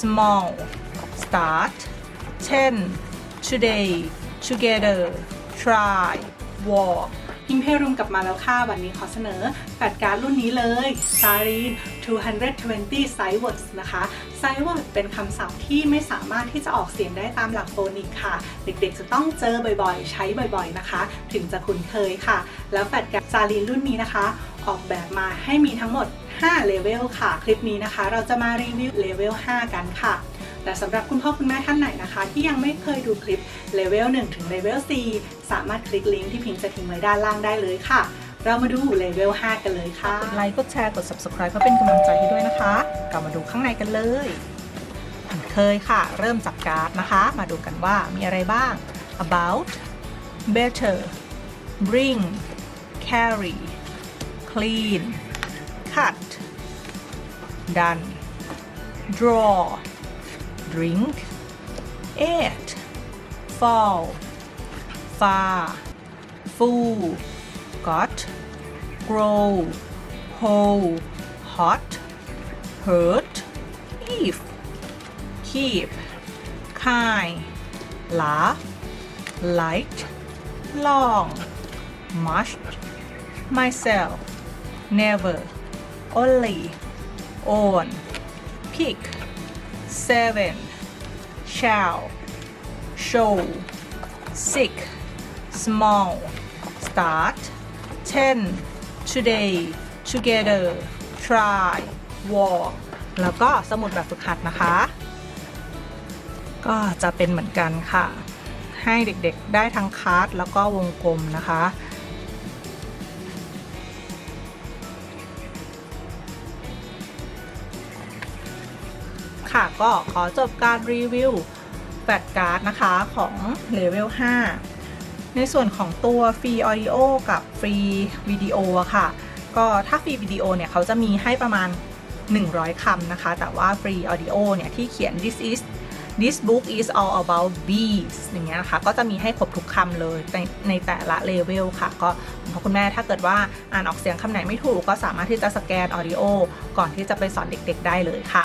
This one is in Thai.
small start เช่น today together try walk พิมเพรุมกลับมาแล้วค่ะวันนี้ขอเสนอแฟลชการ์ดรุ่นนี้เลย s a r i n 220 Sight Words นะคะ Sight Word เป็นคำศัพท์ที่ไม่สามารถที่จะออกเสียงได้ตามหลักโฟนิกค่ะ เด็กๆจะต้องเจอบ่อยๆ ใช้บ่อยๆนะคะ ถึงจะคุ้นเคยค่ะ แล้วแฟลชการ์ด s a r i n รุ่นนี้นะคะ ออกแบบมาให้มีทั้งหมด 5 เลเวลค่ะ คลิปนี้นะคะ เราจะมารีวิวเลเวล 5 กันค่ะ แต่สำหรับคุณพ่อคุณแม่ท่านไหนนะคะ ที่ยังไม่เคยดูคลิปเลเวล1ถึงเลเวล4สามารถคลิกลิงก์ที่พิมพ์จะทิ้งไว้ด้านล่างได้เลยค่ะ เรามาดูเลเวล 5 กันเลยค่ะ กดไลค์ กดแชร์ กด subscribe เพื่อเป็นกำลังใจให้ด้วยนะคะ กลับมาดูข้างในกันเลยเหมือนเคยค่ะ เริ่มจากการ์ดนะคะ มาดูกันว่ามีอะไรบ้าง about better bring carry clean. Cut. Done. Draw. Drink. Eat. Fall. Far. Full. Got grow. Whole. Hot. Hurt. If. Keep. Kind. Laugh. Light. Long. Much myself never only own pick seven shall show sick small start 10 today together try walk แล้วก็สมุดแบบฝึกหัดนะคะ ก็จะเป็นเหมือนกันค่ะ ให้เด็กๆได้ทั้งคัดแล้วก็วงกลมนะคะ ค่ะก็ขอจบการรีวิวแฟลชการ์ดนะคะของเลเวล5ในส่วนของตัวฟรีออดิโอกับฟรีวิดีโอค่ะ ก็ถ้าฟรีวิดีโอเนี่ยเขาจะมีให้ประมาณ 100 คำนะคะ แต่ว่าฟรีออดิโอเนี่ยที่เขียน this is this book is all about bees อย่างเงี้ยนะคะ ก็จะมีให้ครบทุกคำเลยในในแต่ละเลเวลค่ะ ก็คุณพ่อคุณแม่ถ้าเกิดว่าอ่านออกเสียงคำไหนไม่ถูก ก็สามารถที่จะสแกนออดิโอก่อนที่จะไปสอนเด็กๆได้เลยค่ะ